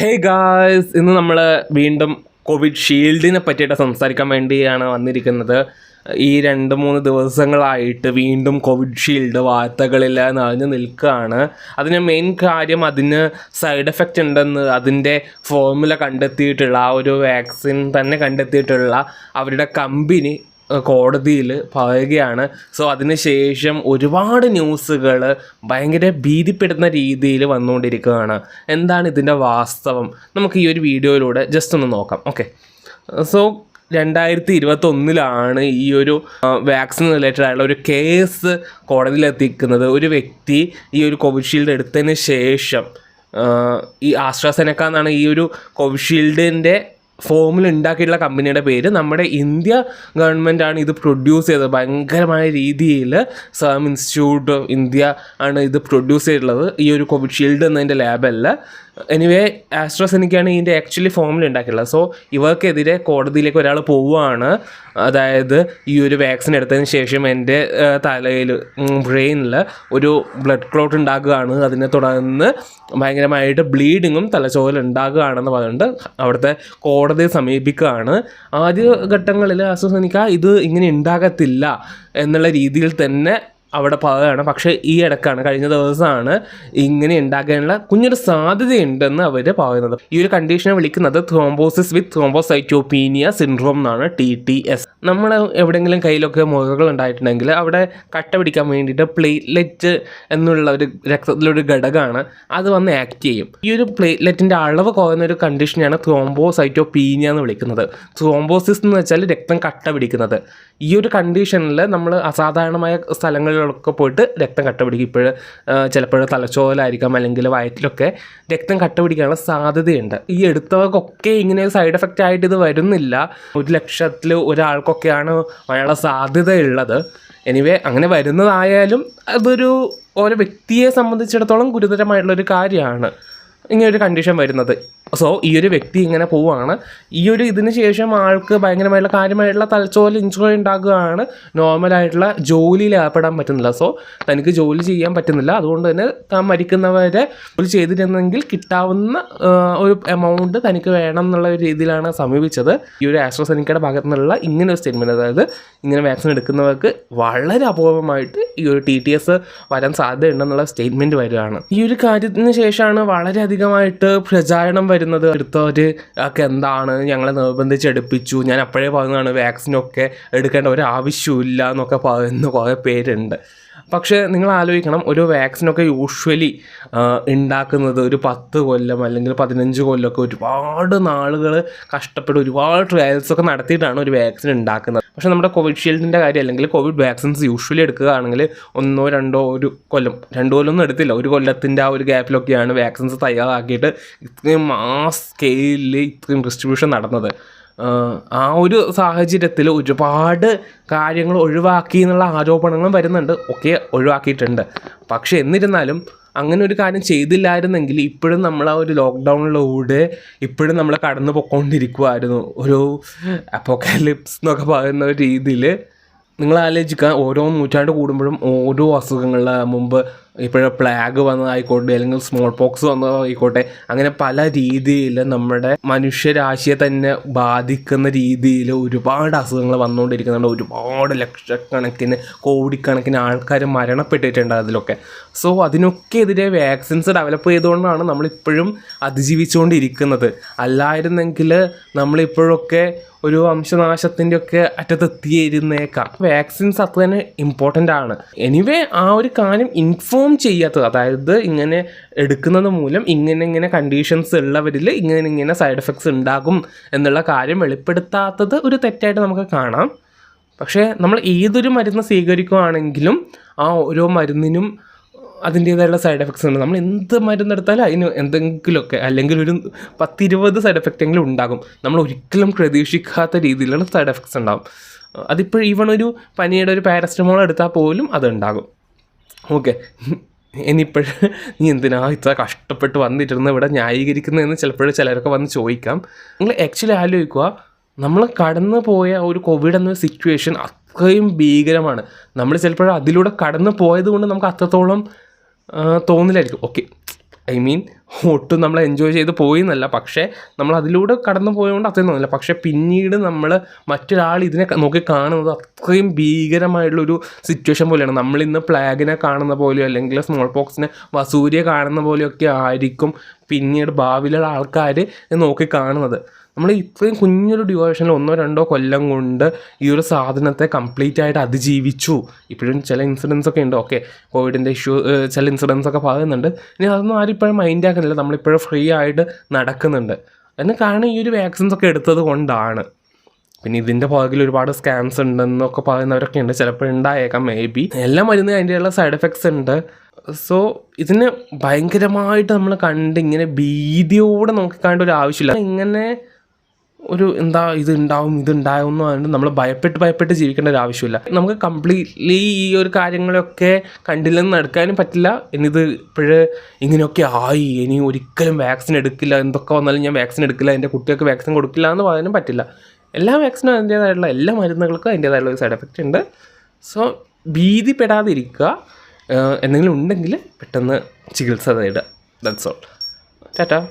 Hey guys ഇന്ന് നമ്മൾ വീണ്ടും കോവിഡ് ഷീൽഡിനെ പറ്റിയിട്ട് സംസാരിക്കാൻ വേണ്ടിയാണ് വന്നിരിക്കുന്നത്. ഈ രണ്ട് മൂന്ന് ദിവസങ്ങളായിട്ട് വീണ്ടും കോവിഡ് ഷീൽഡ് വാർത്തകളിൽ നിറഞ്ഞു നിൽക്കുകയാണ്. അതിന് മെയിൻ കാര്യം അതിന് സൈഡ് എഫക്റ്റ് ഉണ്ടെന്ന് അതിന്റെ ഫോർമുല കണ്ടെത്തിയിട്ടുള്ള ആ ഒരു വാക്സിൻ തന്നെ കണ്ടെത്തിയിട്ടുള്ള അവരുടെ കമ്പനി കോടതിയിൽ പറയുകയാണ്. സോ അതിനുശേഷം ഒരുപാട് ന്യൂസുകൾ ഭയങ്കര ഭീതിപ്പെടുന്ന രീതിയിൽ വന്നുകൊണ്ടിരിക്കുകയാണ്. എന്താണ് ഇതിന്റെ വാസ്തവം? നമുക്ക് ഈ ഒരു വീഡിയോയിലൂടെ ജസ്റ്റ് ഒന്ന് നോക്കാം. ഓക്കെ സോ രണ്ടായിരത്തി ഇരുപത്തൊന്നിലാണ് ഈ ഒരു വാക്സിൻ റിലേറ്റഡ് ആയിട്ടുള്ള ഒരു കേസ് കോടതിയിലെത്തിക്കുന്നത്. ഒരു വ്യക്തി ഈ ഒരു കോവിഷീൽഡ് എടുത്തതിന് ശേഷം ഈ ആസ്ട്രാസെനക്ക എന്നാണ് ഈ ഒരു കോവിഷീൽഡിന്റെ ഫോമിൽ ഉണ്ടാക്കിയിട്ടുള്ള കമ്പനിയുടെ പേര് നമ്മുടെ ഇന്ത്യ ഗവൺമെന്റ് ആണ് ഇത് പ്രൊഡ്യൂസ് ചെയ്തത്. ഭയങ്കരമായ രീതിയിൽ സെറം ഇൻസ്റ്റിറ്റ്യൂട്ട് ഓഫ് ഇന്ത്യ ആണ് ഇത് പ്രൊഡ്യൂസ് ചെയ്തിട്ടുള്ളത്. ഈ ഒരു കോവിഷീൽഡ് എന്നതിന്റെ ലാബല്ല എനിവേ ആസ്ട്രോസെനിക്കാണ് ഇതിന്റെ ആക്ച്വലി ഫോമിൽ ഉണ്ടാക്കിയിട്ടുള്ളത് സോ ഇവർക്കെതിരെ കോടതിയിലേക്ക് ഒരാൾ പോവുകയാണ്. അതായത് ഈ ഒരു വാക്സിൻ എടുത്തതിന് ശേഷം എന്റെ തലയിൽ ബ്രെയിനിൽ ഒരു ബ്ലഡ് ക്ലോട്ട് ഉണ്ടാകുകയാണ്. അതിനെ തുടർന്ന് ഭയങ്കരമായിട്ട് ബ്ലീഡിങ്ങും തലച്ചോറിൽ ഉണ്ടാകുകയാണെന്ന് പറഞ്ഞിട്ട് അവിടുത്തെ കോടതിയെ സമീപിക്കുകയാണ്. ആദ്യ ഘട്ടങ്ങളിൽ അസുസനിക്ക ഇത് ഇങ്ങനെ ഉണ്ടാകത്തില്ല എന്നുള്ള രീതിയിൽ തന്നെ അവിടെ പറയുകയാണ്. പക്ഷേ ഈ ഇടക്കാണ് കഴിഞ്ഞ ദിവസമാണ് ഇങ്ങനെ ഉണ്ടാക്കാനുള്ള കുഞ്ഞൊരു സാധ്യതയുണ്ടെന്ന് അവർ പറയുന്നത്. ഈ ഒരു കണ്ടീഷനെ വിളിക്കുന്നത് ത്രോംബോസിസ് വിത്ത് ത്രോംബോസൈറ്റോപീനിയ സിൻഡ്രോം എന്നാണ് ടി ടി എസ് നമ്മൾ എവിടെയെങ്കിലും കയ്യിലൊക്കെ മുറിവുകൾ ഉണ്ടായിട്ടുണ്ടെങ്കിൽ അവിടെ കട്ട പിടിക്കാൻ വേണ്ടിയിട്ട് പ്ലേറ്റ്ലെറ്റ് എന്നുള്ള ഒരു രക്തത്തിലൊരു ഘടകമാണ് അത് വന്ന് ആക്ട് ചെയ്യും. ഈ ഒരു പ്ലേറ്റ്ലെറ്റിന്റെ അളവ് കുറയുന്ന ഒരു കണ്ടീഷനെയാണ് ത്രോംബോസൈറ്റോപീനിയ എന്ന് വിളിക്കുന്നത്. ത്രോംബോസിസ് എന്ന് വെച്ചാൽ രക്തം കട്ട പിടിക്കുന്നത്. ഈ ഒരു കണ്ടീഷനിൽ നമ്മൾ അസാധാരണമായ സ്ഥലങ്ങളിലൊക്കെ പോയിട്ട് രക്തം കട്ട പിടിക്കും. ഇപ്പോൾ ചിലപ്പോൾ തലച്ചോലായിരിക്കാം അല്ലെങ്കിൽ വയറ്റിലൊക്കെ രക്തം കട്ട പിടിക്കാനുള്ള സാധ്യതയുണ്ട്. ഈ എടുത്തവർക്കൊക്കെ ഇങ്ങനെ സൈഡ് എഫക്റ്റ് ആയിട്ട് ഇത് വരുന്നില്ല. ഒരു ലക്ഷത്തിൽ ഒരാൾക്കൊക്കെയാണ് വരാനുള്ള സാധ്യതയുള്ളത്. എനിവേ അങ്ങനെ വരുന്നതായാലും അതൊരു ഓരോ വ്യക്തിയെ സംബന്ധിച്ചിടത്തോളം ഗുരുതരമായിട്ടുള്ളൊരു കാര്യമാണ്. ഇങ്ങനെ ഒരു കണ്ടീഷൻ വരുന്നത്. സോ ഈ ഒരു വ്യക്തി ഇങ്ങനെ പോവുകയാണ് ഈ ഒരു ഇതിന് ശേഷം ആൾക്ക് ഭയങ്കരമായിട്ടുള്ള കാര്യമായിട്ടുള്ള തലച്ചോറിൽ ഇഞ്ചുറി ഉണ്ടാകുകയാണ്. നോർമലായിട്ടുള്ള ജോലിയിൽ ഏർപ്പെടാൻ പറ്റുന്നില്ല. സോ തനിക്ക് ജോലി ചെയ്യാൻ പറ്റുന്നില്ല. അതുകൊണ്ട് തന്നെ താൻ മരിക്കുന്നവരെ ജോലി ചെയ്തിരുന്നെങ്കിൽ കിട്ടാവുന്ന ഒരു എമൗണ്ട് തനിക്ക് വേണം എന്നുള്ള ഒരു രീതിയിലാണ് സമീപിച്ചത്. ഈ ഒരു ആസ്ട്രോസെനിക്കയുടെ ഭാഗത്തു നിന്നുള്ള ഇങ്ങനെ ഒരു സ്റ്റേറ്റ്മെന്റ് അതായത് ഇങ്ങനെ വാക്സിൻ എടുക്കുന്നവർക്ക് വളരെ അപൂർവമായിട്ട് ഈ ഒരു ടി ടി എസ് വരാൻ സാധ്യതയുണ്ടെന്നുള്ള സ്റ്റേറ്റ്മെന്റ് വരികയാണ്. ഈ ഒരു കാര്യത്തിന് ശേഷമാണ് വളരെയധികമായിട്ട് പ്രചാരണം വരുന്നത് എടുത്തവർ ഒക്കെ എന്താണ്? ഞങ്ങളെ നിർബന്ധിച്ച് എടുപ്പിച്ചു ഞാൻ അപ്പോഴേ പറയുന്നതാണ് വാക്സിനൊക്കെ എടുക്കേണ്ട ഒരു ആവശ്യമില്ല എന്നൊക്കെ പറയുന്ന കുറേ പേരുണ്ട്. പക്ഷേ നിങ്ങൾ ആലോചിക്കണം ഒരു വാക്സിനൊക്കെ യൂഷ്വലി ഉണ്ടാക്കുന്നത് ഒരു പത്ത് കൊല്ലം അല്ലെങ്കിൽ പതിനഞ്ച് കൊല്ലമൊക്കെ ഒരുപാട് നാളുകൾ കഷ്ടപ്പെട്ട് ഒരുപാട് ട്രയൽസ് ഒക്കെ നടത്തിയിട്ടാണ് ഒരു വാക്സിൻ ഉണ്ടാക്കുന്നത് പക്ഷേ നമ്മുടെ കോവിഷീൽഡിന്റെ കാര്യം അല്ലെങ്കിൽ കോവിഡ് വാക്സിൻസ് യൂഷ്വലി എടുക്കുകയാണെങ്കിൽ ഒന്നോ രണ്ടോ ഒരു കൊല്ലം രണ്ട് കൊല്ലമൊന്നും എടുത്തില്ല. ഒരു കൊല്ലത്തിന്റെ ആ ഒരു ഗ്യാപ്പിലൊക്കെയാണ് വാക്സിൻസ് തയ്യാറാക്കിയിട്ട് ഇത്രയും മാസ് സ്കെയിലിൽ ഇത്രയും ഡിസ്ട്രിബ്യൂഷൻ നടന്നത്. ആ ഒരു സാഹചര്യത്തിൽ ഒരുപാട് കാര്യങ്ങൾ ഒഴിവാക്കി എന്നുള്ള ആരോപണങ്ങളും വരുന്നുണ്ട്. ഒക്കെ ഒഴിവാക്കിയിട്ടുണ്ട്. പക്ഷേ എന്നിരുന്നാലും അങ്ങനെ ഒരു കാര്യം ചെയ്തില്ലായിരുന്നെങ്കിൽ ഇപ്പോഴും നമ്മൾ ആ ഒരു ലോക്ക്ഡൗണിലൂടെ ഇപ്പോഴും നമ്മൾ കടന്നു പൊക്കോണ്ടിരിക്കുമായിരുന്നു ഒരു അപ്പോക്കാലിപ്സ് എന്നൊക്കെ പറയുന്ന ഒരു രീതിയിൽ നിങ്ങൾ ആലോചിക്കുക ഓരോ നൂറ്റാണ്ട് കൂടുമ്പോഴും ഓരോ അസുഖങ്ങൾ മുമ്പ് ഇപ്പോഴും പ്ലാഗ് വന്നതായിക്കോട്ടെ അല്ലെങ്കിൽ സ്മോൾ പോക്സ് വന്നതായിക്കോട്ടെ അങ്ങനെ പല രീതിയിൽ നമ്മുടെ മനുഷ്യരാശിയെ തന്നെ ബാധിക്കുന്ന രീതിയിൽ ഒരുപാട് അസുഖങ്ങൾ വന്നുകൊണ്ടിരിക്കുന്നുണ്ട് ഒരുപാട് ലക്ഷക്കണക്കിന് കോടിക്കണക്കിന് ആൾക്കാർ മരണപ്പെട്ടിട്ടുണ്ട് അതിലൊക്കെ. സോ അതിനൊക്കെ എതിരെ വാക്സിൻസ് ഡെവലപ്പ് ചെയ്തുകൊണ്ടാണ് നമ്മളിപ്പോഴും അതിജീവിച്ചുകൊണ്ടിരിക്കുന്നത് അല്ലായിരുന്നെങ്കിൽ നമ്മളിപ്പോഴൊക്കെ ഒരു വംശനാശത്തിന്റെ ഒക്കെ അറ്റത്തെത്തിയിരുന്നേക്കാം. വാക്സിൻസ് അത്ര തന്നെ ഇമ്പോർട്ടന്റ് ആണ്. എനിവേ ആ ഒരു കാര്യം ഇൻഫോം ചെയ്യാത്തത് അതായത് ഇങ്ങനെ എടുക്കുന്നത് മൂലം ഇങ്ങനെ ഇങ്ങനെ കണ്ടീഷൻസ് ഉള്ളവരിൽ ഇങ്ങനെ ഇങ്ങനെ സൈഡ് എഫക്ട്സ് ഉണ്ടാകും എന്നുള്ള കാര്യം വെളിപ്പെടുത്താത്തത് ഒരു തെറ്റായിട്ട് നമുക്ക് കാണാം. പക്ഷേ നമ്മൾ ഏതൊരു മരുന്ന് സ്വീകരിക്കുകയാണെങ്കിലും ആ ഓരോ മരുന്നിനും അതിന്റേതായുള്ള സൈഡ് എഫക്ട്സ് ഉണ്ട്. നമ്മൾ എന്ത് മരുന്നെടുത്താലും അതിന് എന്തെങ്കിലുമൊക്കെ അല്ലെങ്കിൽ ഒരു പത്തിരുപത് സൈഡ് എഫക്റ്റ് എങ്കിലും ഉണ്ടാകും. നമ്മൾ ഒരിക്കലും പ്രതീക്ഷിക്കാത്ത രീതിയിലുള്ള സൈഡ് എഫക്ട്സ് ഉണ്ടാകും. അതിപ്പോൾ ഈവൺ ഒരു പനിയുടെ ഒരു പാരസ്റ്റമോൾ എടുത്താൽ പോലും അതുണ്ടാകും ഓക്കെ ഇനിയിപ്പോഴും നീ എന്തിനാ ഇത്ര കഷ്ടപ്പെട്ട് വന്നിട്ടിരുന്ന ഇവിടെ ന്യായീകരിക്കുന്നതെന്ന് ചിലപ്പോഴും ചിലരൊക്കെ വന്ന് ചോദിക്കാം. നിങ്ങൾ ആക്ച്വലി ആലോചിക്കുക. നമ്മൾ കടന്നു പോയ ഒരു കോവിഡ് എന്ന സിറ്റുവേഷൻ അത്രയും ഭീകരമാണ്. നമ്മൾ ചിലപ്പോൾ അതിലൂടെ കടന്നു പോയത് കൊണ്ട് നമുക്ക് അത്രത്തോളം തോന്നില്ലായിരിക്കും. ഓക്കെ ഐ മീൻ ഒട്ടും നമ്മൾ എൻജോയ് ചെയ്ത് പോയി എന്നല്ല പക്ഷേ നമ്മൾ അതിലൂടെ കടന്നു പോയതുകൊണ്ട് അത്രയും തോന്നില്ല. പക്ഷേ പിന്നീട് നമ്മൾ മറ്റൊരാൾ ഇതിനെ നോക്കി കാണുന്നത് അത്രയും ഭീകരമായിട്ടുള്ളൊരു സിറ്റുവേഷൻ പോലെയാണ്. നമ്മൾ ഇന്ന് പ്ലാഗിനെ കാണുന്ന പോലെയോ അല്ലെങ്കിൽ സ്മോൾ പോക്സിനെ വസൂരിയെ കാണുന്ന പോലെയൊക്കെ ആയിരിക്കും പിന്നീട് ഭാവിയിലുള്ള ആൾക്കാർ നോക്കി കാണുന്നത്. നമ്മൾ ഇത്രയും കുഞ്ഞൊരു ഡ്യൂറേഷനിൽ ഒന്നോ രണ്ടോ കൊല്ലം കൊണ്ട് ഈ ഒരു സാധനത്തെ കംപ്ലീറ്റ് ആയിട്ട് അതിജീവിച്ചു. ഇപ്പോഴും ചില ഇൻസിഡൻസ് ഒക്കെ ഉണ്ട്. ഓക്കെ കോവിഡിന്റെ ഇഷ്യൂ ചില ഇൻസിഡൻസ് ഒക്കെ പറയുന്നുണ്ട്. ഇനി അതൊന്നും ആരും ഇപ്പോഴും മൈൻഡ് ആക്കുന്നില്ല. നമ്മളിപ്പോഴും ഫ്രീ ആയിട്ട് നടക്കുന്നുണ്ട്. അതിന് കാരണം ഈ ഒരു വാക്സിൻസ് ഒക്കെ എടുത്തത് കൊണ്ടാണ്. പിന്നെ ഇതിന്റെ പുറകിൽ ഒരുപാട് സ്കാംസ് ഉണ്ടെന്നൊക്കെ പറയുന്നവരൊക്കെ ഉണ്ട്. ചിലപ്പോൾ ഉണ്ടായേക്കാം മേ ബി എല്ലാ മരുന്ന് അതിന്റെയുള്ള സൈഡ് എഫക്ട്സ് ഉണ്ട്. സോ ഇതിന് ഭയങ്കരമായിട്ട് നമ്മൾ കണ്ട് ഇങ്ങനെ ഭീതിയോടെ നോക്കിക്കാണ്ട ഒരു ആവശ്യമില്ല. ഇങ്ങനെ ഒരു എന്താ ഇത് ഉണ്ടാവും എന്ന് പറഞ്ഞിട്ട് നമ്മൾ ഭയപ്പെട്ട് ഭയപ്പെട്ട് ജീവിക്കേണ്ട ഒരു ആവശ്യമില്ല. നമുക്ക് കംപ്ലീറ്റ്ലി ഈ ഒരു കാര്യങ്ങളൊക്കെ കണ്ടില്ലെന്ന് നടക്കാനും പറ്റില്ല. ഇനിയിത് ഇപ്പോഴ് ഇങ്ങനെയൊക്കെ ആയി. ഇനി ഒരിക്കലും വാക്സിൻ എടുക്കില്ല. എന്തൊക്കെ വന്നാലും ഞാൻ വാക്സിൻ എടുക്കില്ല. എന്റെ കുട്ടികൾക്ക് വാക്സിൻ കൊടുക്കില്ല എന്ന് പറയാനും പറ്റില്ല. എല്ലാ വാക്സിനും അതിന്റേതായിട്ടുള്ള എല്ലാ മരുന്നുകൾക്കും അതിന്റേതായിട്ടുള്ള ഒരു സൈഡ് എഫക്റ്റ് ഉണ്ട്. സോ ഭീതിപ്പെടാതിരിക്കുക. എന്തെങ്കിലും ഉണ്ടെങ്കിൽ പെട്ടെന്ന് ചികിത്സ തേടുക. That's all Tata